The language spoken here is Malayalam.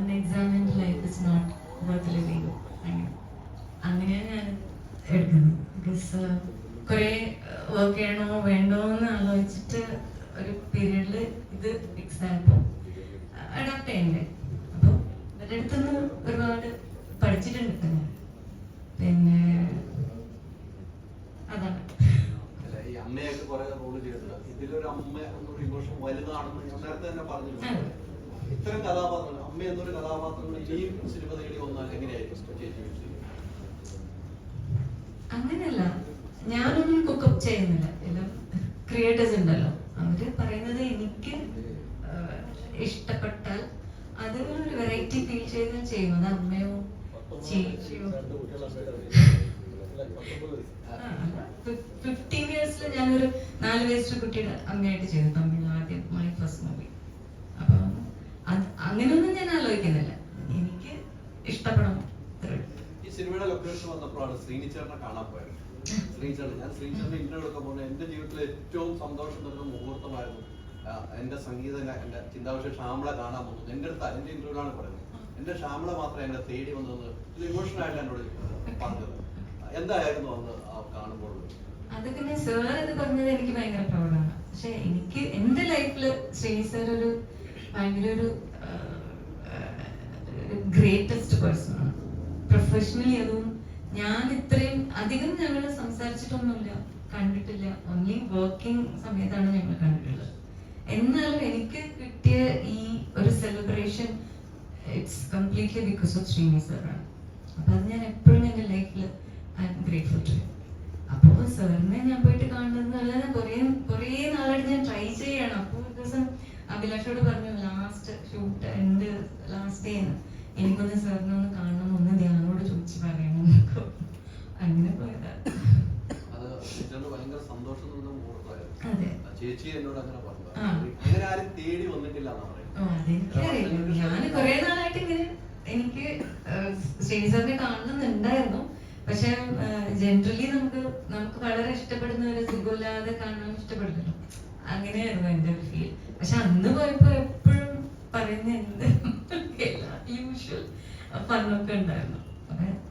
Unexamined life is not worth living അങ്ങനെ അങ്ങനെയാണ് ഞാൻ എടുക്കുന്നത് ബിക്കോസ് കുറേ വർക്ക് ചെയ്യണോ വേണ്ടോ എന്ന് ആലോചിച്ചിട്ട് ഒരു പീരീഡിൽ ഇത് ഫിക്സ് ആയപ്പോൾ അഡാപ്റ്റ് ചെയ്യണ്ടേ? അപ്പോൾ ഇവരുടെ അടുത്തുനിന്ന് ഒരുപാട് പഠിച്ചിട്ടുണ്ട് ഞാൻ. പിന്നെ അതാണ്. അമ്മയൊക്കെ കുറെ റോൾ ചെയ്തിട്ടുണ്ട്. ഇതിലൊരു അമ്മ എന്നൊരു ഇമോഷൻ വലുതാണെന്ന് ഞാൻ നേരത്തെ തന്നെ പറഞ്ഞിട്ടുണ്ട്. ഇത്തരം കഥാപാത്രങ്ങൾ അമ്മ എന്നൊരു കഥാപാത്രങ്ങൾ ഇനിയും സിനിമ തേടി വന്നാൽ എങ്ങനെയായിരിക്കും? അങ്ങനെയല്ല. ഞാനൊന്നും കുക്കപ്പ് ചെയ്യുന്നില്ല. എല്ലാം ക്രിയേറ്റേഴ്സ് ഉണ്ടല്ലോ. അവർ പറയുന്നത് എനിക്ക് ഇഷ്ടപ്പെട്ടാൽ അതിനൊരു വെറൈറ്റി ഫീൽ ചെയ്ത് ചെയ്യുന്നത് അമ്മയോ ചേച്ചിയോ. ഫിഫ്റ്റീൻ ഇയേഴ്സിൽ ഞാനൊരു നാല് വയസ്സിലെ കുട്ടിയുടെ അമ്മയായിട്ട് ചെയ്തു. തമിഴ് ആദ്യം മൈ ഫസ്റ്റ് മൂവി അപ്പൊ അത് അങ്ങനെയൊന്നും ഞാൻ ആലോചിക്കുന്നില്ല എനിക്ക് ഇഷ്ടപ്പെടണം അത്രേ ഉള്ളൂ. ഈ സിനിമയുടെ ലൊക്കേഷൻ വന്നപ്പോഴാണ് ശ്രീനിച്ചേട്ടനെ കാണാൻ പോയത്. ശ്രീനിച്ചേട്ടൻ ഞാൻ ശ്രീചേട്ടൻ ഇന്റർവ്യൂ എടുക്കാൻ പോകുന്നത് എന്റെ ജീവിതത്തിലെ ഏറ്റവും സന്തോഷം തരുന്ന മുഹൂർത്തമായിരുന്നു എന്റെ സംഗീത എന്റെ ചിന്താവിഷയ ഷാമളെ കാണാൻ പോകുന്നത്. എന്റെ അടുത്ത് എന്റെ ഇന്റർവ്യൂലാണ് പറയുന്നത്. എന്റെ ശ്യാമള മാത്രം എന്നെ തേടി വന്നത് ഇത് ഇമോഷണൽ ആയിട്ട് എന്നോട് പറഞ്ഞത്. എന്തായിരുന്നു അന്ന് കാണുമ്പോൾ? അത് പിന്നെ സാർ പറഞ്ഞത് എനിക്ക് ഭയങ്കര പക്ഷെ എനിക്ക് എന്റെ ലൈഫിൽ ശ്രീനി സാർ ഒരു ഭയങ്കര ഒരു ഗ്രേറ്റസ്റ്റ് പേഴ്സൺ ആണ്. പ്രൊഫഷണലി അതും ഞാൻ ഇത്രയും അധികം ഞങ്ങൾ സംസാരിച്ചിട്ടൊന്നുമില്ല. കണ്ടിട്ടില്ല. ഓൺലി വർക്കിംഗ് സമയത്താണ് ഞങ്ങൾ കണ്ടിട്ടുള്ളത്. എന്നാലും എനിക്ക് കിട്ടിയ ഈ ഒരു celebration it's completely because of Sreeni സാറാണ് അപ്പൊ അത് ഞാൻ എപ്പോഴും എന്റെ ലൈഫിൽ ഐ എം ഗ്രേറ്റ്ഫുൾ ടു അപ്പോൾ സാറിനെ ഞാൻ പോയിട്ട് കാണുന്നത് അല്ലാതെ കുറേ കുറേ നാളായിട്ട് ഞാൻ ട്രൈ ചെയ്യണം. അപ്പോൾ ഒരു ദിവസം അഭിലാഷോട് പറഞ്ഞു ലാസ്റ്റ് ഷൂട്ട് എന്റെ ലാസ്റ്റ് ഡേ എനിക്കൊന്ന് സാറിനെ ഒന്ന് കാണണം ഒന്ന് ധ്യാനോട് ചോദിച്ചു പറയണം അങ്ങനെ പോയതാ ചേച്ചി എന്നോട് അങ്ങനെ പറഞ്ഞു. അങ്ങനെ ആരും തേടി വന്നിട്ടില്ല ഞാൻ കുറെ നാളായിട്ട് ഇങ്ങനെ എനിക്ക് ശ്രീസാറിനെ കാണുന്നുണ്ടായിരുന്നു. പക്ഷെ ജനറലി നമുക്ക് നമുക്ക് വളരെ ഇഷ്ടപ്പെടുന്ന ഒരു സുഖമില്ലാതെ കാണാൻ ഇഷ്ടപ്പെടുന്നല്ലോ അങ്ങനെയായിരുന്നു എന്റെ ഒരു ഫീൽ പക്ഷെ അന്ന് പോയപ്പോ എപ്പോഴും പറയുന്ന എന്ത്? യൂഷ്വൽ പറഞ്ഞൊക്കെ ഉണ്ടായിരുന്നു. അപ്പൊ